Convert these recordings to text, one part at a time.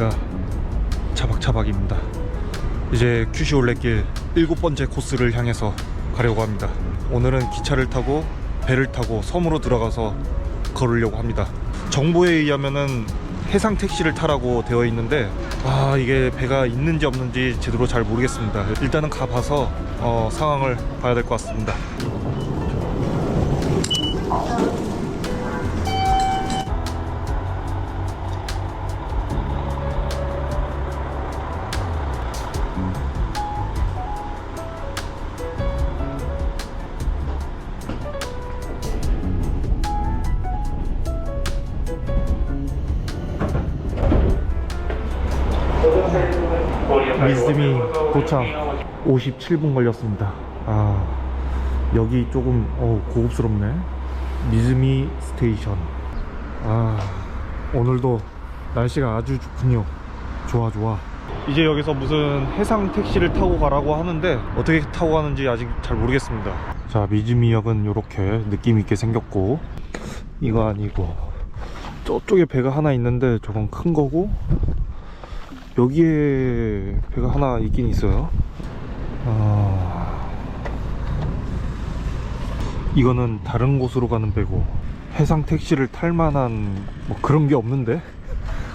안녕하십니까 차박차박입니다. 이제 큐시 올레길 일곱 번째 코스를 향해서 가려고 합니다. 오늘은 기차를 타고 배를 타고 섬으로 들어가서 걸으려고 합니다. 정보에 의하면은 해상 택시를 타라고 되어 있는데 아 이게 배가 있는지 없는지 제대로 잘 모르겠습니다. 일단은 가봐서 어, 상황을 봐야 될 것 같습니다 미스미 도착 57분 걸렸습니다. 아 여기 조금 어, 고급스럽네. 미즈미 스테이션. 아 오늘도 날씨가 아주 좋군요. 좋아 좋아. 이제 여기서 무슨 해상 택시를 타고 가라고 하는데 어떻게 타고 가는지 아직 잘 모르겠습니다. 자 미즈미역은 이렇게 느낌 있게 생겼고 이거 아니고 저쪽에 배가 하나 있는데 저건 큰 거고 여기에 배가 하나 있긴 있어요. 아... 이거는 다른 곳으로 가는 배고 해상 택시를 탈 만한 뭐 그런 게 없는데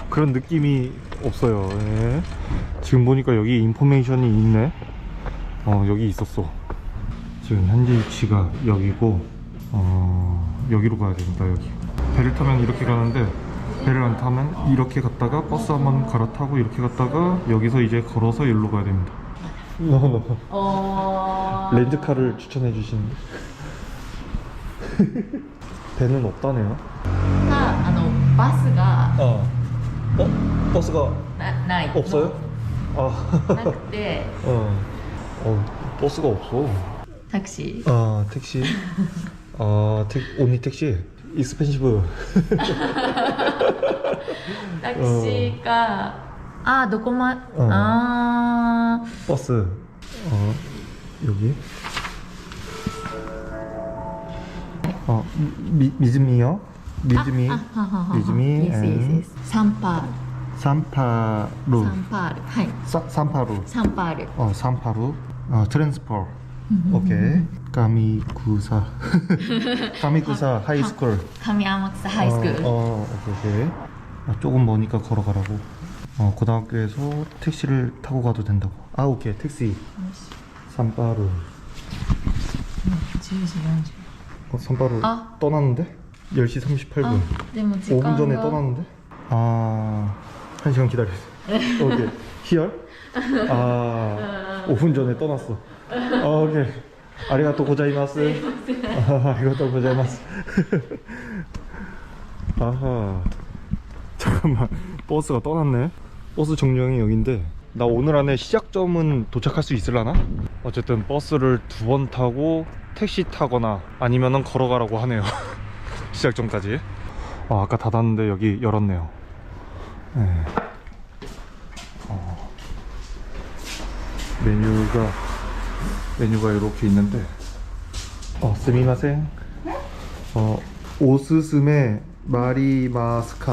그런 느낌이 없어요. 예. 지금 보니까 여기 인포메이션이 있네. 어 여기 있었어. 지금 현재 위치가 여기고 어 여기로 가야 됩니다. 여기 배를 타면 이렇게 가는데 배를 안 타면 이렇게 갔다가 버스 한 번 갈아타고 이렇게 갔다가 여기서 이제 걸어서 일로 가야 됩니다. 어... 어. 렌트카를 추천해 주신 배는 없다네요. 아, 아노, 버스가 어. 어? 버스가 나이 없어요? 아. 나 어. 어, 버스가 없어. 택시. 아, 택시. 아, 택, 온리 택시. 익스펜시브. 어. 낚시가 아 녹음한 어. 아. 버스. 어 여기. 어 미즈미요? 미즈미? 아, 아, 아, 미즈미 삼파. 삼파루. 산파르 하이. 사, 산파루. 산파르 어 산파루. 어 트랜스퍼 음. 오케이. 가미구사. 가미구사 하이스쿨. 가미아막사 하이스쿨. 어, 어 오케이. 조금 머니까 걸어가라고. 어, 고등학교에서 택시를 타고 가도 된다고. 아 오케이. 택시. 산바루. 어, 산바루 아. 떠났는데? 10시 38분. 아, 네, 5분 전에 떠났는데? 아... 1시간 기다렸어. 오케이. 히얼? 아... 5분 전에 떠났어. 아, 오케이. 아리가또 고자이마스. 아, 아리가또 고자이마스. 아하. 잠깐만. 버스가 떠났네. 버스 정류장이 여긴데. 나 오늘 안에 시작점은 도착할 수 있을라나? 어쨌든 버스를 두 번 타고 택시 타거나 아니면은 걸어가라고 하네요. 시작점까지. 아, 아까 닫았는데 여기 열었네요. 네. 어. 메뉴가 메뉴가 이렇게 있는데 어, 스미마생. 어, 오스스메 마리마스카.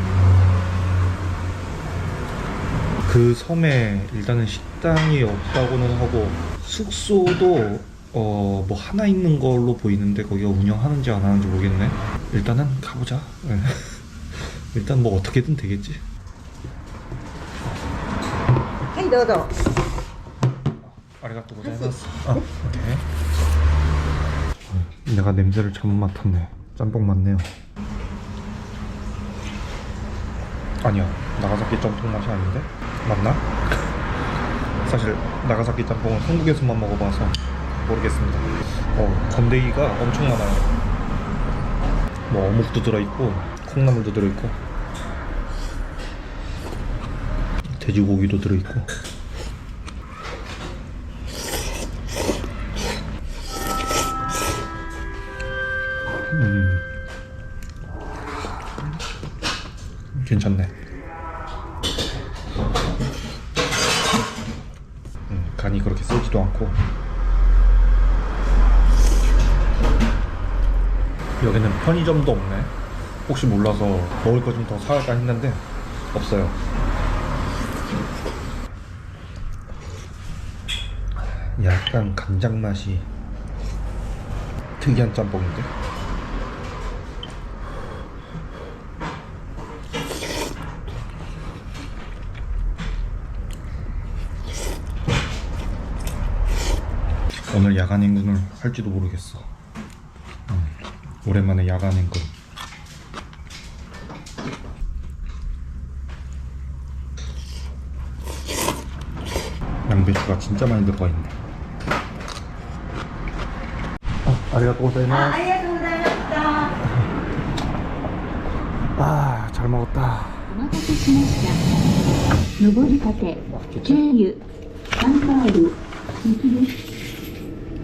그 섬에 일단은 식당이 없다고는 하고 숙소도 어 뭐 하나 있는 걸로 보이는데 거기가 운영하는지 안 하는지 모르겠네. 일단은 가보자. 네. 일단 뭐 어떻게든 되겠지. 하이 너도 아리가또 고자이마스. 아, 어, 내가 냄새를 잘못 맡았네. 짬뽕 맞네요. 아니야. 나가사키 짬뽕 맛이 아닌데? 맞나? 사실 나가사키 짬뽕은 한국에서만 먹어봐서 모르겠습니다. 어, 건더기가 엄청 많아요. 뭐 어묵도 들어있고 콩나물도 들어있고 돼지고기도 들어있고 음. 괜찮네 음, 간이 그렇게 세지도 않고 여기는 편의점도 없네. 혹시 몰라서 먹을 거 좀 더 사갈까 했는데 없어요. 약간 간장 맛이 특이한 짬뽕인데. 오늘 야간 행군을 할지도 모르겠어. 오랜만에 야간 행군. 양배추가 진짜 많이 들어가 있네. 어, 아리가또 あ 고자이마스. ありがとうございました 아, 잘 먹었다. お待たせしました。上りたて、経由、アンパール、行きです。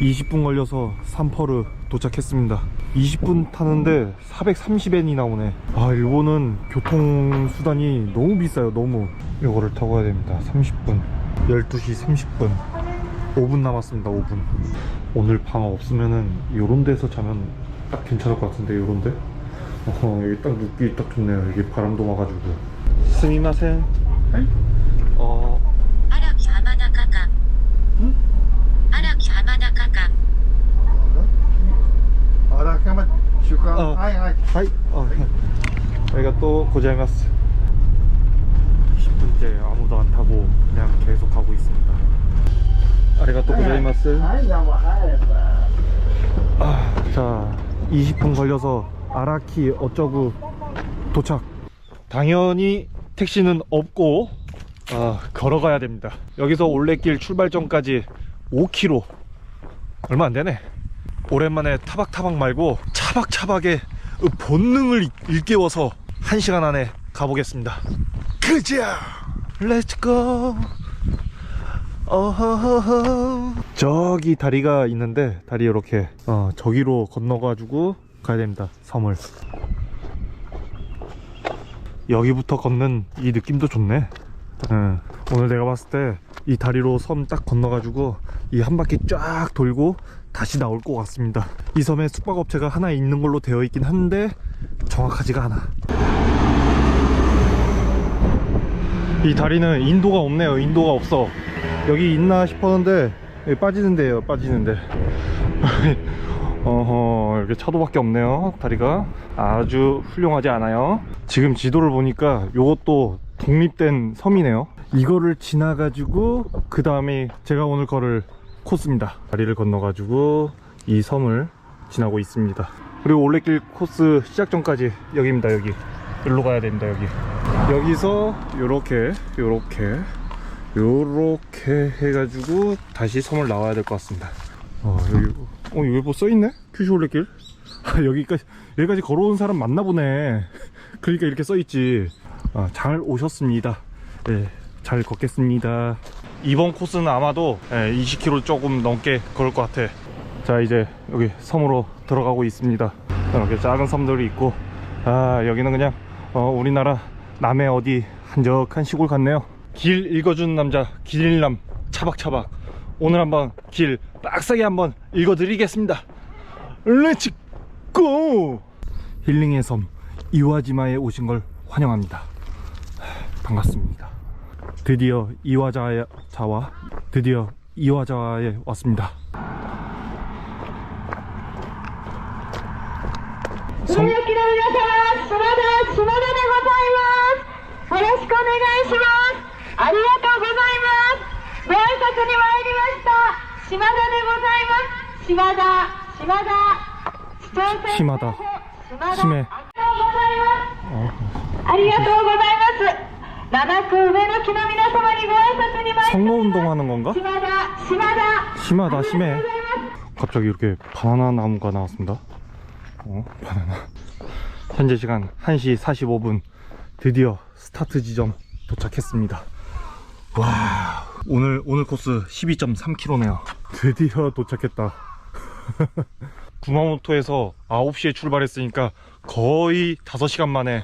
20분 걸려서 삼퍼르 도착했습니다. 20분 타는데 430엔이 나오네. 아, 일본은 교통수단이 너무 비싸요, 너무. 요거를 타고 가야 됩니다. 30분. 12시 30분. 5분 남았습니다, 5분. 오늘 방 없으면은 요런 데서 자면 딱 괜찮을 것 같은데, 요런 데? 어, 여기 딱 눕기 딱 좋네요. 여기 바람도 와가지고. 스미마센. 어, 슈카 어. 하이 하이 하이. 어. 10분째 아무도 안 타고 그냥 계속 가고 있습니다. 아리가또 고자이마스. 아, 자, 20분 걸려서 아라키 어쩌구 도착. 당연히 택시는 없고 아, 걸어가야 됩니다. 여기서 올레길 출발점까지 5km. 얼마 안 되네. 오랜만에 타박타박 말고 차박차박의 그 본능을 일깨워서 1시간 안에 가보겠습니다. 그자! 렛츠고! 어허허허. 저기 다리가 있는데 다리 이렇게 어, 저기로 건너가지고 가야 됩니다. 섬을. 여기부터 걷는 이 느낌도 좋네. 응. 오늘 내가 봤을 때 이 다리로 섬 딱 건너가지고 이 한 바퀴 쫙 돌고 다시 나올 것 같습니다. 이 섬에 숙박업체가 하나 있는 걸로 되어 있긴 한데 정확하지가 않아. 이 다리는 인도가 없네요. 인도가 없어. 여기 있나 싶었는데 여기 빠지는데요. 빠지는데. 어허 이렇게 차도밖에 없네요. 다리가 아주 훌륭하지 않아요. 지금 지도를 보니까 요것도 독립된 섬이네요. 이거를 지나가지고 그 다음에 제가 오늘 걸을 코스입니다. 다리를 건너가지고 이 섬을 지나고 있습니다. 그리고 올레길 코스 시작 전까지 여기입니다. 여기 여기로 가야 됩니다. 여기 여기서 요렇게 요렇게 요렇게 해가지고 다시 섬을 나와야 될 것 같습니다. 어 여기 어 여기 뭐 써있네? 큐슈 올레길 아, 여기까지 여기까지 걸어온 사람 맞나 보네. 그러니까 이렇게 써있지. 아, 잘 오셨습니다. 예, 잘 걷겠습니다. 이번 코스는 아마도 예, 20km 조금 넘게 걸을 것 같아. 자, 이제 여기 섬으로 들어가고 있습니다. 이렇게 작은 섬들이 있고, 아, 여기는 그냥 어, 우리나라 남해 어디 한적한 시골 같네요. 길 읽어주는 남자, 길일남, 차박차박. 오늘 한번 길 빡세게 한번 읽어드리겠습니다. 렛츠 고! 힐링의 섬 이와지마에 오신 걸 환영합니다. 반갑습니다. 드디어 이화자와 드디어 이화자에 왔습니다. 성... 심하다 심하다 시마다 심해 りがとうございますご挨拶に参りました島田でございます島田島田市長選島田島田姫ありがとうございます七区上の木の皆様にご挨拶に参りました 선거 운동하는 건가? 島田島田 심하다 심해 갑자기 이렇게 바나나 나무가 나왔습니다 어 바나나 현재 시간 1시 45분 드디어 스타트 지점 도착했습니다 와 오늘 오늘 코스 12.3km네요 드디어 도착했다 구마모토에서 9시에 출발했으니까 거의 5시간 만에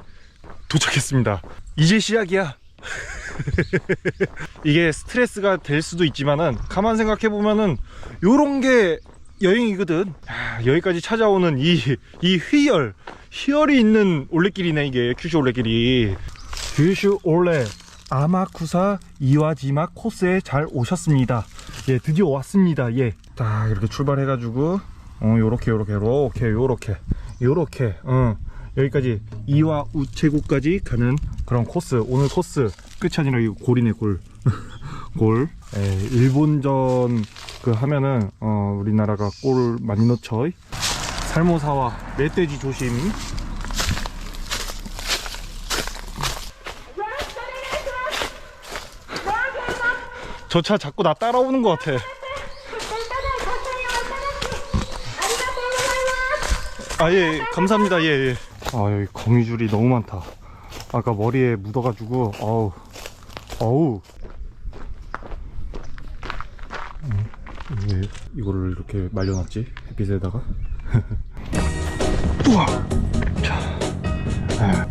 도착했습니다 이제 시작이야 이게 스트레스가 될 수도 있지만은 가만 생각해 보면은 요런 게 여행이거든. 야, 여기까지 찾아오는 이이 희열, 희열이 있는 올레길이네 이게 큐슈 올레길이. 큐슈 올레 아마쿠사 이와지마 코스에 잘 오셨습니다. 예, 드디어 왔습니다. 예, 딱 이렇게 출발해 가지고 어 요렇게 요렇게 요렇게 요렇게 요렇게 어 여기까지 이와 우체국까지 가는 그런 코스. 오늘 코스 끝이 아니라 이거 골이네 골. 골. 예, 일본전 그 하면은 어 우리나라가 골 많이 넣죠. 살모사와 멧돼지 조심. 저 차 자꾸 나 따라오는 것 같아. 아, 예, 예, 감사합니다. 예, 예. 아, 여기 거미줄이 너무 많다. 아까 머리에 묻어가지고, 어우, 어우. 음, 왜 이거를 이렇게 말려놨지? 햇빛에다가. 우와! 자. 아.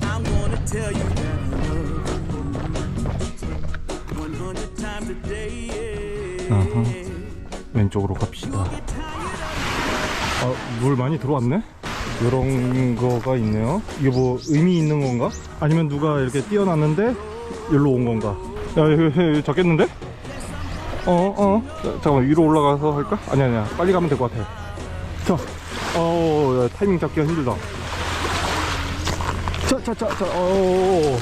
I'm gonna tell you that I love you 100 times a day. yeah. 아하. 왼쪽으로 갑시다. 아, 물 많이 들어왔네? 이런 거가 있네요. 이게 뭐 의미 있는 건가? 아니면 누가 이렇게 띄어놨는데 여기로 온 건가? 야, 이거, 이거 적겠는데? 어, 어. 자, 잠깐만, 위로 올라가서 할까? 아니, 아니야. 빨리 가면 될 것 같아. 자, 어, 야, 타이밍 잡기가 힘들다. 자, 자, 자, 자, 어,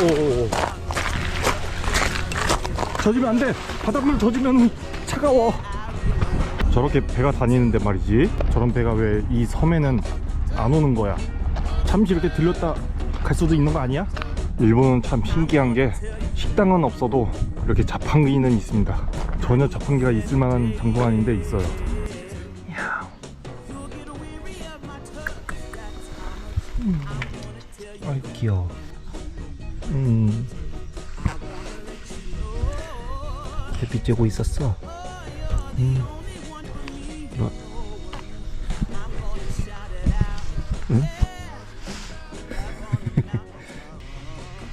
오, 오, 오. 젖으면 안 돼. 바닷물 젖으면 차가워. 저렇게 배가 다니는데 말이지. 저런 배가 왜 이 섬에는 안 오는 거야? 잠시 이렇게 들렸다 갈 수도 있는 거 아니야? 일본은 참 신기한 게 식당은 없어도 이렇게 자판기는 있습니다. 전혀 자판기가 있을 만한 장소가 아닌데 있어요. 음. 아이 귀여워. 음. 햇빛 쬐고 있었어. 음. 뭐. 응?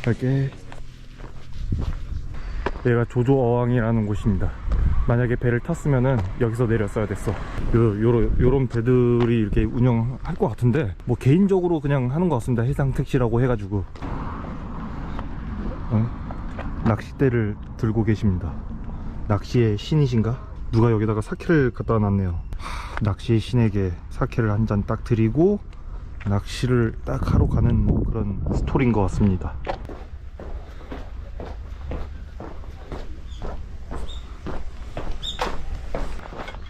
갈게. 여기가 조조 어항이라는 곳입니다. 만약에 배를 탔으면은 여기서 내렸어야 됐어. 요, 요런, 요런 배들이 이렇게 운영할 것 같은데, 뭐 개인적으로 그냥 하는 것 같습니다. 해상 택시라고 해가지고. 어? 낚싯대를 들고 계십니다. 낚시의 신이신가? 누가 여기다가 사케를 갖다 놨네요. 하, 낚시의 신에게 사케를 한 잔 딱 드리고 낚시를 딱 하러 가는 뭐 그런 스토리인 것 같습니다.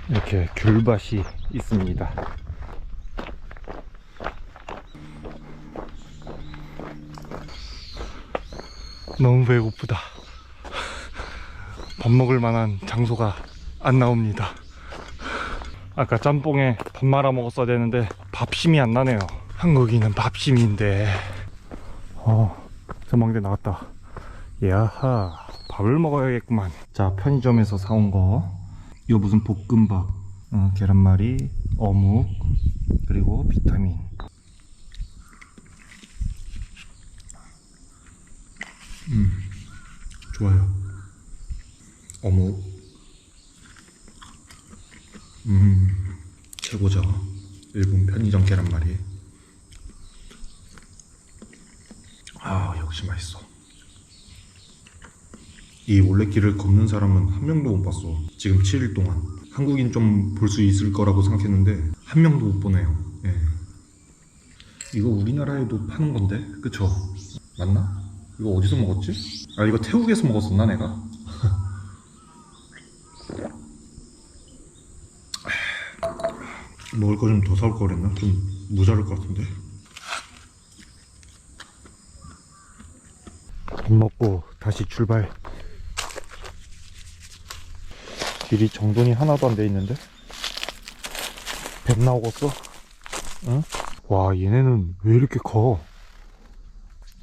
이렇게 귤밭이 있습니다. 너무 배고프다. 밥 먹을 만한 장소가 안 나옵니다. 아까 짬뽕에 밥 말아 먹었어야 되는데 밥심이 안 나네요. 한국인은 밥심인데. 어, 전망대 나왔다. 야하, 밥을 먹어야겠구만. 자, 편의점에서 사온 거. 이거 무슨 볶음밥, 어, 계란말이, 어묵, 그리고 비타민. 음, 좋아요. 어묵. 음, 최고죠. 일본 편의점 계란말이. 아, 역시 맛있어. 이 올레길을 걷는 사람은 한 명도 못 봤어. 지금 7일 동안. 한국인 좀 볼 수 있을 거라고 생각했는데, 한 명도 못 보네요. 예. 이거 우리나라에도 파는 건데, 그쵸? 맞나? 이거 어디서 먹었지? 아 이거 태국에서 먹었었나 내가? 먹을 거 좀 더 사올 걸 그랬나? 좀 모자랄 것 같은데 밥 먹고 다시 출발 길이 정돈이 하나도 안 돼 있는데 뱀 나오겠어? 응? 와 얘네는 왜 이렇게 커?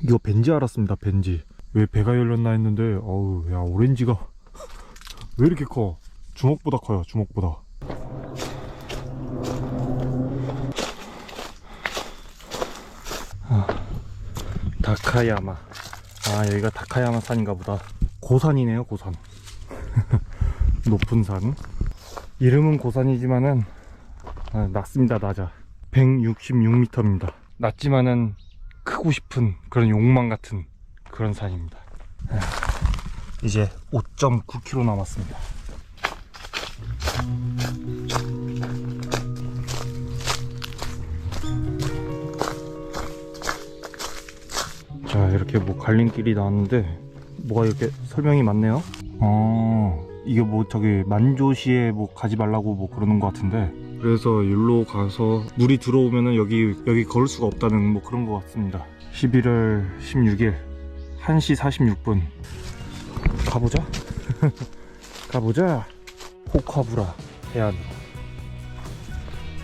이거 벤지 알았습니다 벤지 왜 배가 열렸나 했는데 어우 야 오렌지가 왜 이렇게 커 주먹보다 커요 주먹보다 아, 다카야마 아 여기가 다카야마 산인가 보다. 고산이네요 고산. 높은 산. 이름은 고산이지만은 아, 낮습니다 낮아. 166m입니다. 낮지만은 크고 싶은 그런 욕망 같은 그런 산입니다. 아, 이제 5.9km 남았습니다. 자 이렇게 뭐 갈림길이 나왔는데 뭐가 이렇게 설명이 많네요? 어 이게 뭐 저기 만조시에 뭐 가지 말라고 뭐 그러는 것 같은데. 그래서 일로 가서 물이 들어오면은 여기 여기 걸을 수가 없다는 뭐 그런 것 같습니다. 11월 16일 1시 46분. 가보자. 가보자. 호카부라 해안.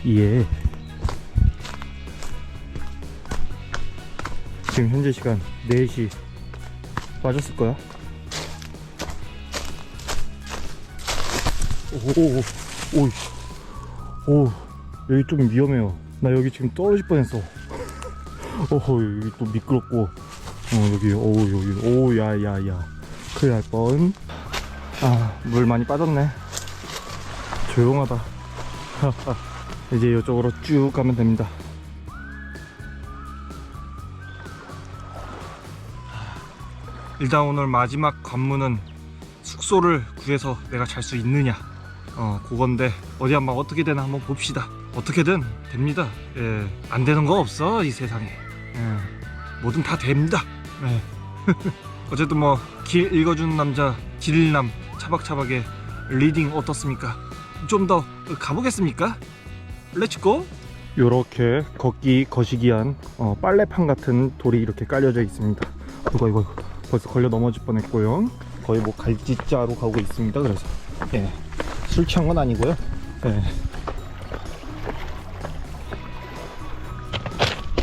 예 지금 현재 시간 4시 맞았을 거야 오오오 오, 여기 좀 위험해요. 나 여기 지금 떨어질 뻔했어. 어허, 여기 또 미끄럽고, 어, 여기, 오, 여기, 오, 야, 야, 야. 큰일 날 뻔. 아, 물 많이 빠졌네. 조용하다. 이제 이쪽으로 쭉 가면 됩니다. 일단 오늘 마지막 관문은 숙소를 구해서 내가 잘 수 있느냐. 어, 그건데 어디 한번 어떻게 되나 한번 봅시다. 어떻게든 됩니다. 예, 안 되는 거 없어 이 세상에. 예, 뭐든 다 됩니다. 예. 어쨌든 뭐 길 읽어주는 남자 길일남 차박차박의 리딩 어떻습니까? 좀 더 가보겠습니까? 렛츠고. 요렇게 걷기 거시기한 어, 빨래판 같은 돌이 이렇게 깔려져 있습니다. 이거 이거 이거. 벌써 걸려 넘어질 뻔했고요. 거의 뭐 갈지자로 가고 있습니다. 그래서 예. 술 취한 건 아니고요. 예.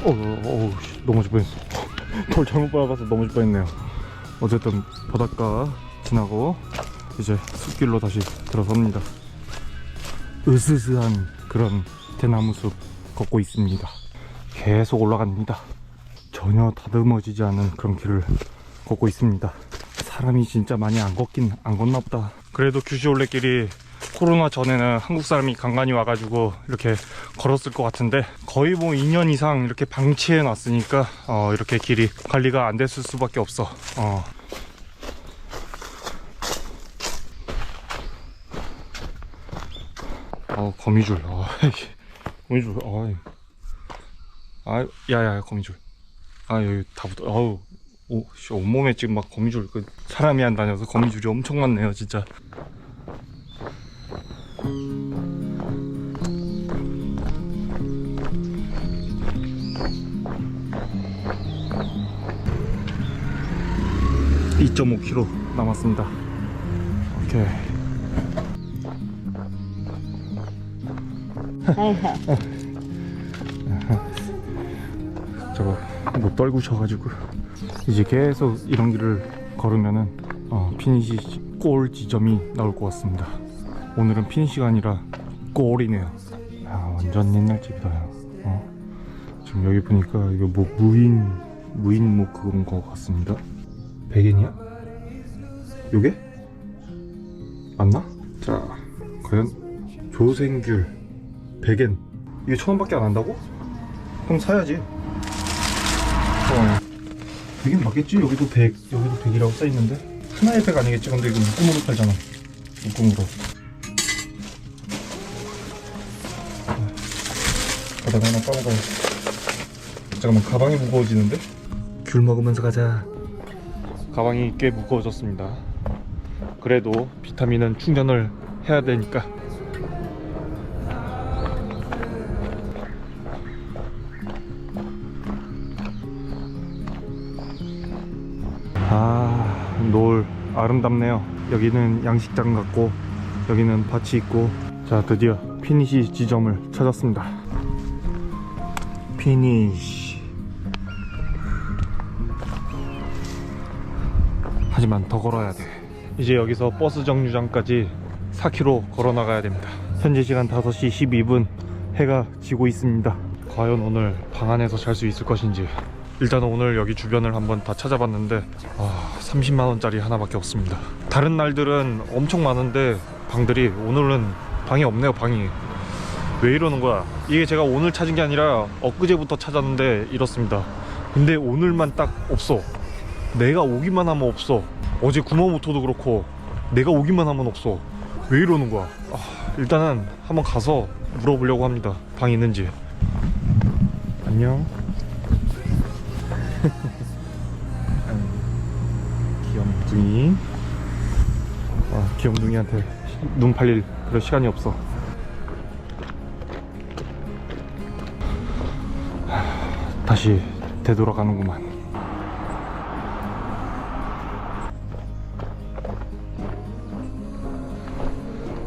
어, 어, 어, 씨, 넘어질 뻔했어. 돌 잘못 밟아서 넘어질 뻔했네요. 어쨌든 바닷가 지나고 이제 숲길로 다시 들어섭니다. 으스스한 그런 대나무 숲 걷고 있습니다. 계속 올라갑니다. 전혀 다듬어지지 않은 그런 길을 걷고 있습니다. 사람이 진짜 많이 안 걷긴 안 걷나 보다. 그래도 규슈 올레길이 코로나 전에는 한국 사람이 간간히 와가지고 이렇게 걸었을 것 같은데 거의 뭐 2년 이상 이렇게 방치해 놨으니까 어, 이렇게 길이 관리가 안 됐을 수밖에 없어. 어. 어 거미줄. 아, 거미줄. 아, 아, 야야 거미줄. 아 여기 다 붙어. 어우. 오, 씨, 온몸에 지금 막 거미줄, 그, 사람이 안 다녀서 거미줄이 엄청 많네요, 진짜. (2.5km) 남았습니다. 오케이. 저거 못 떨구셔가지고 이제 계속 이런 길을 걸으면은 어, 피니시 골 지점이 나올 것 같습니다. 오늘은 피니시가 아니라 골이네요. 아 완전 옛날 집이다. 어? 지금 여기 보니까 이거 뭐 무인 무인 뭐 그건 것 같습니다. 백엔이야? 요게? 맞나? 자 과연 조생귤 백엔 이게 천 원밖에 안 한다고? 그럼 사야지. 어. 100인 맞겠지? 여기도 100, 여기도 100이라고 써있는데 하나의 100 아니겠지? 근데 이거 묶음으로 팔잖아 묶음으로 바닥 하나 까먹어야지 잠깐만 가방이 무거워지는데? 귤 먹으면서 가자 가방이 꽤 무거워졌습니다 그래도 비타민은 충전을 해야 되니까 노을 아름답네요. 여기는 양식장 같고 여기는 밭이 있고 자, 드디어 피니시 지점을 찾았습니다. 피니시. 하지만 더 걸어야 돼. 이제 여기서 버스 정류장까지 4km 걸어 나가야 됩니다. 현재 시간 5시 12분 해가 지고 있습니다. 과연 오늘 방 안에서 잘 수 있을 것인지 일단 오늘 여기 주변을 한번 다 찾아봤는데 아, 30만 원짜리 하나밖에 없습니다. 다른 날들은 엄청 많은데 방들이 오늘은 방이 없네요. 방이 왜 이러는 거야? 이게 제가 오늘 찾은 게 아니라 엊그제부터 찾았는데 이렇습니다. 근데 오늘만 딱 없어. 내가 오기만 하면 없어. 어제 구마모토도 그렇고 내가 오기만 하면 없어. 왜 이러는 거야? 아, 일단은 한번 가서 물어보려고 합니다. 방 있는지. 안녕. 귀염둥이. 아, 귀염둥이한테 눈 팔릴 그럴 시간이 없어. 하, 다시 되돌아가는구만.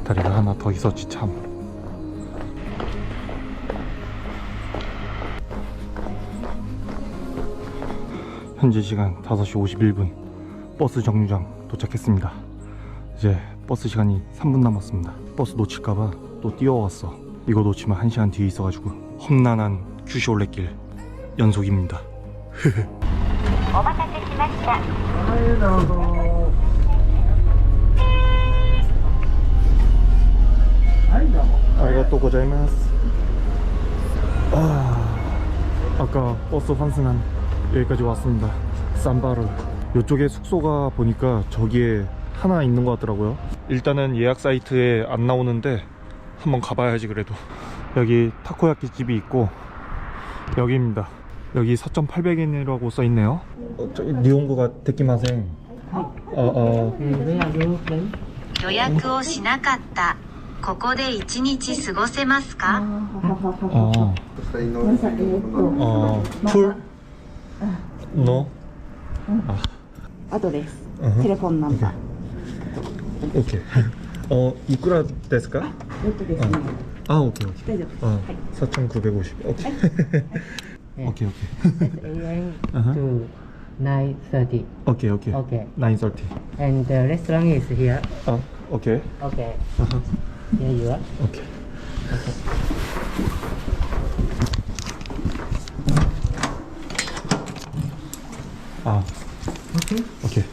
다리가 하나 더 있었지 참. 현재 시간 5시 51분 버스 정류장 도착했습니다. 이제 버스 시간이 3분 남았습니다. 버스 놓칠까봐 또 뛰어왔어. 이거 놓치면 1시간 뒤에 있어가지고 험난한 큐시올레길 연속입니다. 아이가 또 고자이마스. 아, 아까 버스 환승한 여기까지 왔습니다. 산바르 이쪽에 숙소가 보니까 저기에 하나 있는 것 같더라고요. 일단은 예약 사이트에 안 나오는데 한번 가봐야지 그래도. 여기 타코야키 집이 있고 여기입니다. 여기 4,800엔이라고 써 있네요. 어, 저기 니온고가 데키마생. 어, 어. 予約をしなかった。ここで一日過ごせますか 어. 어, 풀? 노? あ あです。テレフォンナンバ。オッケー。は い。くらですか？えっとです。オッケー。大。はい。三千九百五十。オッケー。オッケー。オッケー。to nine thirty。オッケー。オッケー。オッケー。nine thirty。and the restaurant is here。あ、オッケー。オッケー。here you are。オッケー。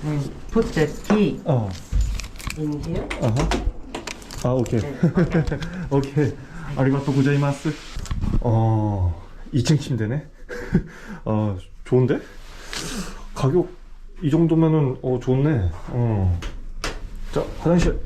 And put the key 어, in here. 어허. 아, 오케이. 오케이. 아리가또 고자이마스. 어, 2층 침대네. 어, 좋은데? 가격 이 정도면은 어 좋네. 어. 자, 화장실.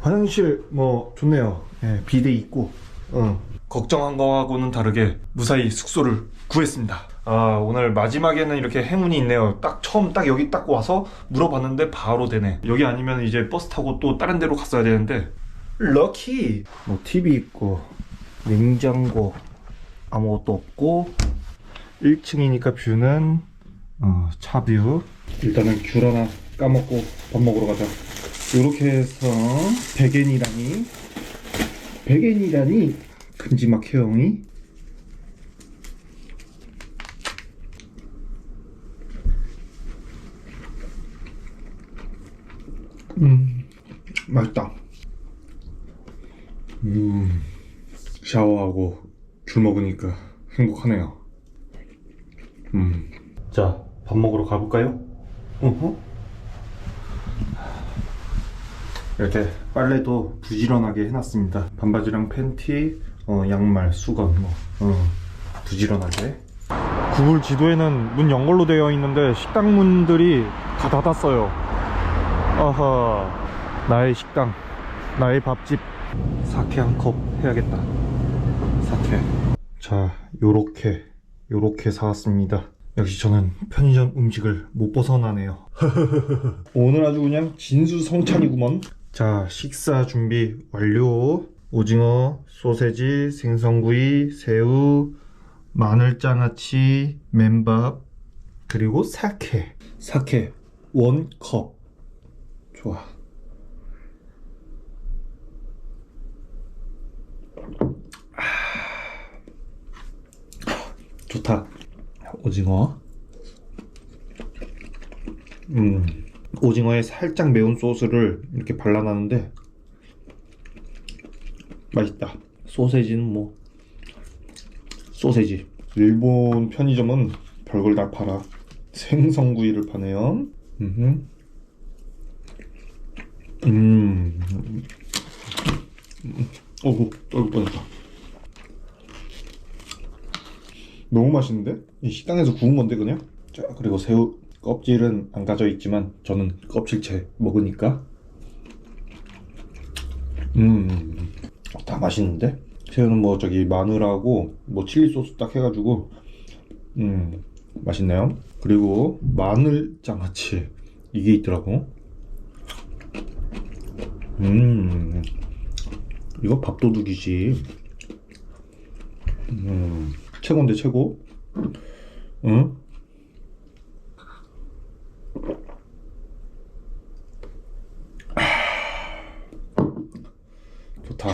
화장실 뭐 좋네요. 예, 비데 있고. 어. 걱정한 거하고는 다르게 무사히 숙소를 구했습니다. 아, 오늘 마지막에는 이렇게 행운이 있네요. 딱 처음 딱 여기 딱 와서 물어봤는데 바로 되네. 여기 아니면 이제 버스 타고 또 다른 데로 갔어야 되는데 럭키. 뭐 TV 있고 냉장고 아무것도 없고 1층이니까 뷰는 어, 차뷰 일단은 귤 하나 까먹고 밥 먹으러 가자 이렇게 해서 백엔이라니 백엔이라니 금지막 해영이 맛있다 음 샤워하고 귤 먹으니까 행복하네요 음. 자, 밥 먹으러 가볼까요? 어허. 이렇게 빨래도 부지런하게 해놨습니다. 반바지랑 팬티, 어, 양말, 수건, 뭐, 어, 부지런하게. 구글 지도에는 문 연걸로 되어 있는데 식당 문들이 다 닫았어요. 아하, 나의 식당, 나의 밥집. 사케 한 컵 해야겠다. 사케. 자, 요렇게 요렇게 사왔습니다. 역시 저는 편의점 음식을 못 벗어나네요. 오늘 아주 그냥 진수성찬이구먼. 자, 식사 준비 완료. 오징어, 소세지, 생선구이, 새우, 마늘장아찌, 맨밥, 그리고 사케. 사케 원컵. 좋아. 좋다. 오징어. 음, 오징어에 살짝 매운 소스를 이렇게 발라놨는데 맛있다. 소세지는 뭐 소세지. 일본 편의점은 별걸 다 팔아. 생선구이를 파네요. 음흠. 음. 어구, 떨 뻔했다. 너무 맛있는데? 이 식당에서 구운 건데 그냥? 자 그리고 새우 껍질은 안 가져 있지만 저는 껍질채 먹으니까. 음 다 맛있는데? 새우는 뭐 저기 마늘하고 뭐 칠리 소스 딱 해가지고. 음 맛있네요. 그리고 마늘 장아찌. 이게 있더라고. 음. 이거 밥도둑이지. 음 최고인데 최고? 응? 좋다.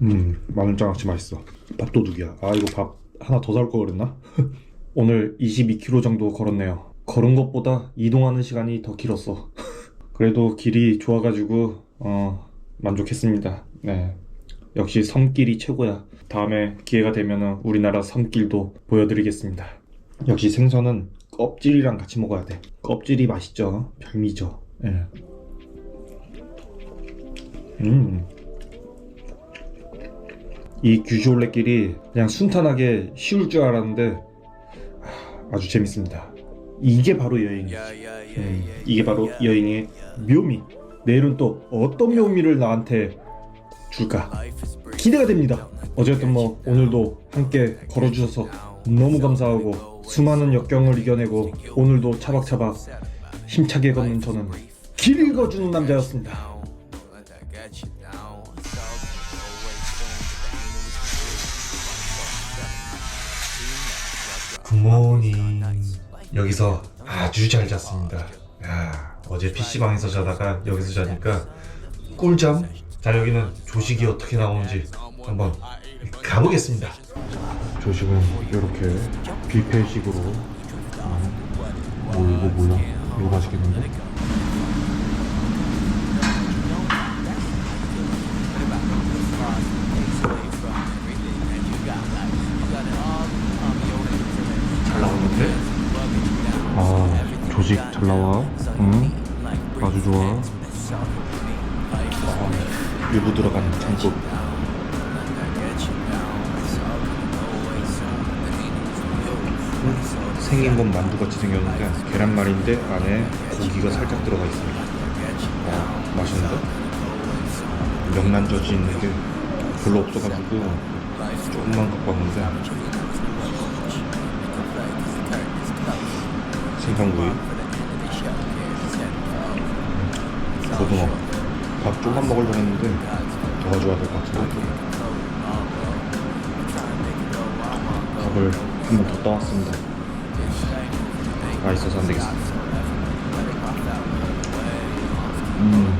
음 마늘장아찌 맛있어. 밥도둑이야. 아 이거 밥 하나 더 사올 걸 그랬나? 오늘 22km 정도 걸었네요. 걸은 것보다 이동하는 시간이 더 길었어. 그래도 길이 좋아가지고 어 만족했습니다. 네 역시 섬길이 최고야. 다음에 기회가 되면 우리나라 섬길도 보여드리겠습니다. 역시 생선은 껍질이랑 같이 먹어야 돼. 껍질이 맛있죠. 별미죠. 예. 음. 이 규슈올레길이 그냥 순탄하게 쉬울 줄 알았는데 아, 아주 재밌습니다. 이게 바로 여행이지. 음, 이게 바로 여행의 묘미. 내일은 또 어떤 묘미를 나한테 줄까 기대가 됩니다. 어쨌든 뭐 오늘도 함께 걸어주셔서 너무 감사하고 수많은 역경을 이겨내고 오늘도 차박차박 힘차게 걷는 저는 길 읽어주는 남자였습니다. 굿모닝 여기서 아주 잘 잤습니다. 야, 어제 PC방에서 자다가 여기서 자니까 꿀잠 자 여기는 조식이 어떻게 나오는지 한번 가보겠습니다. 조식은 이렇게 뷔페식으로 어, 뭐 이거 뭐야? 이거 맛있겠는데? 별로 없어가지고 조금만 갖고 왔는데 생선구이. 고등어. 밥 조금만 먹으려고 했는데 더 가져와야 될 것 같은데 밥을 한 번더 떠왔습니다. 맛있어서 안 되겠습니다. 음.